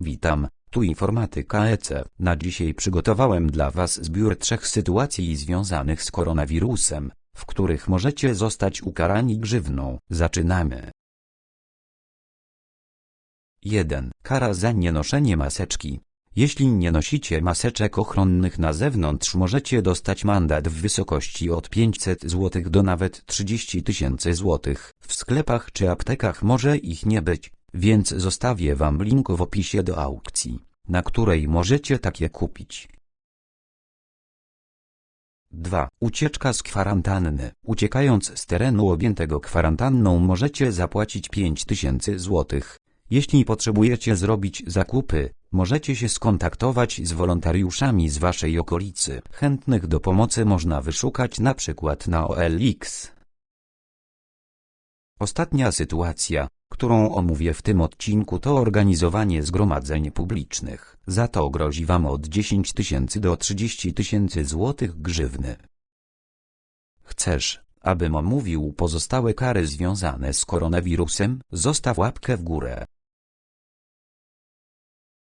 Witam, tu informatyka EC. Na dzisiaj przygotowałem dla Was zbiór trzech sytuacji związanych z koronawirusem, w których możecie zostać ukarani grzywną. Zaczynamy. 1. Kara za nienoszenie maseczki. Jeśli nie nosicie maseczek ochronnych na zewnątrz możecie dostać mandat w wysokości od 500 zł do nawet 30 tysięcy złotych. W sklepach czy aptekach może ich nie być, więc zostawię Wam link w opisie do aukcji, na której możecie takie kupić. 2. Ucieczka z kwarantanny. Uciekając z terenu objętego kwarantanną możecie zapłacić 5000 złotych. Jeśli potrzebujecie zrobić zakupy, możecie się skontaktować z wolontariuszami z waszej okolicy. Chętnych do pomocy można wyszukać na przykład na OLX. Ostatnia sytuacja, którą omówię w tym odcinku to organizowanie zgromadzeń publicznych. Za to grozi wam od 10 tysięcy do 30 tysięcy złotych grzywny. Chcesz, abym omówił pozostałe kary związane z koronawirusem? Zostaw łapkę w górę.